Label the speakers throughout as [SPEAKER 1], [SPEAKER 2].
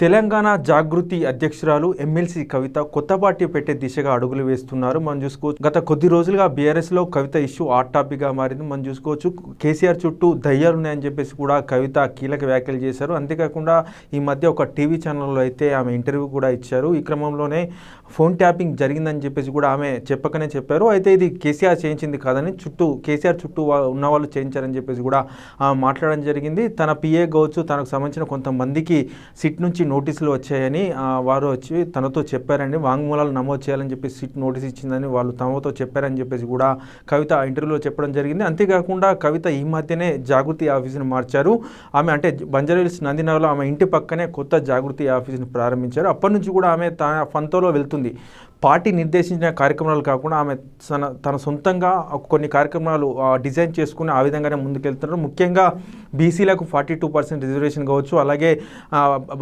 [SPEAKER 1] తెలంగాణ జాగృతి అధ్యక్షురాలు ఎమ్మెల్సీ కవిత కొత్త పార్టీ పెట్టే దిశగా అడుగులు వేస్తున్నారు. మనం చూసుకోవచ్చు గత కొద్ది రోజులుగా బీఆర్ఎస్లో కవిత ఇష్యూ హాట్ టాపిక్గా మారింది. మనం చూసుకోవచ్చు కేసీఆర్ చుట్టూ దయ్యాలు ఉన్నాయని చెప్పేసి కూడా కవిత కీలక వ్యాఖ్యలు చేశారు. అంతేకాకుండా ఈ మధ్య ఒక టీవీ ఛానల్లో అయితే ఆమె ఇంటర్వ్యూ కూడా ఇచ్చారు. ఈ క్రమంలోనే ఫోన్ ట్యాపింగ్ జరిగిందని చెప్పేసి కూడా ఆమె చెప్పకనే చెప్పారు. అయితే ఇది కేసీఆర్ చేయించింది కాదని చుట్టూ కేసీఆర్ చుట్టూ ఉన్న వాళ్ళు చేయించారని చెప్పేసి కూడా ఆమె మాట్లాడడం జరిగింది. తన పిఏ కావచ్చు తనకు సంబంధించిన కొంతమందికి సిట్ నుంచి నోటీసులు వచ్చాయని వారు వచ్చి తనతో చెప్పారని వాంగ్మూలాలు నమోదు చేయాలని చెప్పేసి సిట్ నోటీస్ ఇచ్చిందని వాళ్ళు తమతో చెప్పారని చెప్పేసి కూడా కవిత ఇంటర్వ్యూలో చెప్పడం జరిగింది. అంతేకాకుండా కవిత ఈ మధ్యనే జాగృతి ఆఫీసును మార్చారు. ఆమె అంటే బంజారాహిల్స్ నందినగర్లో ఆమె ఇంటి పక్కనే కొత్త జాగృతి ఆఫీసును ప్రారంభించారు. అప్పటి నుంచి కూడా ఆమె తన ఫంతోలో వెళ్తుంది పార్టీ నిర్దేశించిన కార్యక్రమాలు కాకుండా ఆమె తన తన సొంతంగా కొన్ని కార్యక్రమాలు డిజైన్ చేసుకుని ఆ విధంగానే ముందుకెళ్తున్నారు. ముఖ్యంగా బీసీలకు ఫార్టీ టూ పర్సెంట్ రిజర్వేషన్ కావచ్చు. అలాగే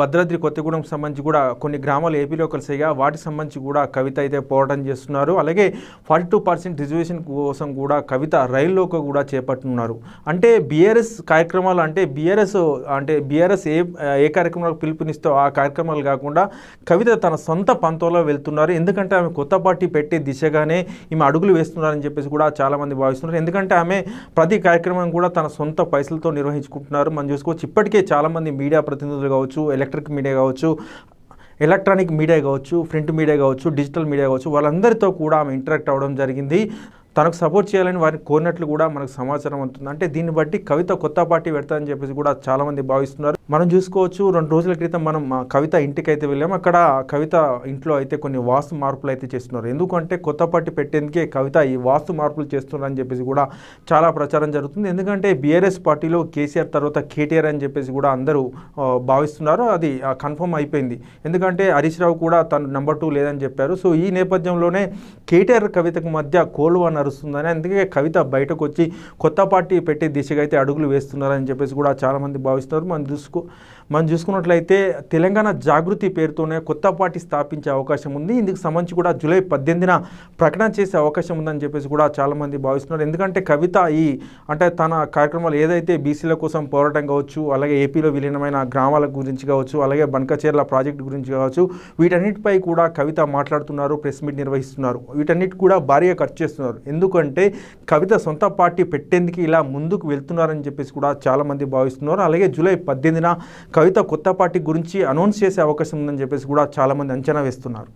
[SPEAKER 1] భద్రాద్రి కొత్తగూడెం సంబంధించి కూడా కొన్ని గ్రామాలు ఏపీలో కలిసిగా వాటికి సంబంధించి కూడా కవిత అయితే పోరాటం చేస్తున్నారు. అలాగే ఫార్టీ టూ పర్సెంట్ రిజర్వేషన్ కోసం కూడా కవిత రైల్లోకి కూడా చేపట్టున్నారు అంటే బీఆర్ఎస్ కార్యక్రమాలు అంటే బీఆర్ఎస్ అంటే బీఆర్ఎస్ ఏ ఏ కార్యక్రమాలకు పిలుపునిస్తో ఆ కార్యక్రమాలు కాకుండా కవిత తన సొంత పంతంలో వెళ్తున్నారు. ఎందుకంటే ఆమె కొత్త పార్టీ పెట్టే దిశగానే ఈమె అడుగులు వేస్తున్నారని చెప్పేసి కూడా చాలామంది భావిస్తున్నారు. ఎందుకంటే ఆమె ప్రతి కార్యక్రమం కూడా తన సొంత పైసలతో నిర్వహించుకుంటున్నారు. మనం చూసుకోవచ్చు ఇప్పటికే చాలామంది మీడియా ప్రతినిధులు కావచ్చు ఎలక్ట్రిక్ మీడియా కావచ్చు ఎలక్ట్రానిక్ మీడియా కావచ్చు ప్రింట్ మీడియా కావచ్చు డిజిటల్ మీడియా కావచ్చు వాళ్ళందరితో కూడా ఆమె ఇంటరాక్ట్ అవ్వడం జరిగింది. తనకు సపోర్ట్ చేయాలని వారిని కోరినట్లు కూడా మనకు సమాచారం అవుతుంది అంటే దీన్ని బట్టి కవిత కొత్త పార్టీ పెడతారని చెప్పేసి కూడా చాలామంది భావిస్తున్నారు. మనం చూసుకోవచ్చు రెండు రోజుల క్రితం మనం మా కవిత ఇంటికి అయితే వెళ్ళాం. అక్కడ కవిత ఇంట్లో అయితే కొన్ని వాస్తు మార్పులు అయితే చేస్తున్నారు. ఎందుకంటే కొత్త పార్టీ పెట్టేందుకే కవిత ఈ వాస్తు మార్పులు చేస్తున్నారని చెప్పేసి కూడా చాలా ప్రచారం జరుగుతుంది. ఎందుకంటే బీఆర్ఎస్ పార్టీలో కేసీఆర్ తర్వాత కేటీఆర్ అని చెప్పేసి కూడా అందరూ భావిస్తున్నారు. అది కన్ఫర్మ్ అయిపోయింది. ఎందుకంటే హరీష్ రావు కూడా తను నెంబర్ టూ లేదని చెప్పారు. సో ఈ నేపథ్యంలోనే కేటీఆర్ కవితకు మధ్య కోల్వా నడుస్తుందని అందుకే కవిత బయటకు వచ్చి కొత్త పార్టీ పెట్టే దిశగా అయితే అడుగులు వేస్తున్నారని చెప్పేసి కూడా చాలామంది భావిస్తున్నారు. మనం చూసుకో మనం చూసుకున్నట్లయితే తెలంగాణ జాగృతి పేరుతోనే కొత్త పార్టీ స్థాపించే అవకాశం ఉంది. ఇందుకు సంబంధించి కూడా జూలై పద్దెనిమిదిన ప్రకటన చేసే అవకాశం ఉందని చెప్పేసి కూడా చాలామంది భావిస్తున్నారు. ఎందుకంటే కవిత ఈ అంటే తన కార్యక్రమాలు ఏదైతే బీసీల కోసం పోరాటం కావచ్చు అలాగే ఏపీలో విలీనమైన గ్రామాల గురించి కావచ్చు అలాగే బనకచేర్ల ప్రాజెక్టు గురించి కావచ్చు వీటన్నిటిపై కూడా కవిత మాట్లాడుతున్నారు ప్రెస్ మీట్ నిర్వహిస్తున్నారు. వీటన్నిటి కూడా భారీగా ఖర్చు చేస్తున్నారు. ఎందుకంటే కవిత సొంత పార్టీ పెట్టేందుకు ఇలా ముందుకు వెళ్తున్నారని చెప్పేసి కూడా చాలామంది భావిస్తున్నారు. అలాగే జూలై పద్దెనిమిదిన కవిత కొత్త పార్టీ గురించి అనౌన్స్ చేసే అవకాశం ఉందని చెప్పేసి కూడా చాలామంది అంచనా వేస్తున్నారు.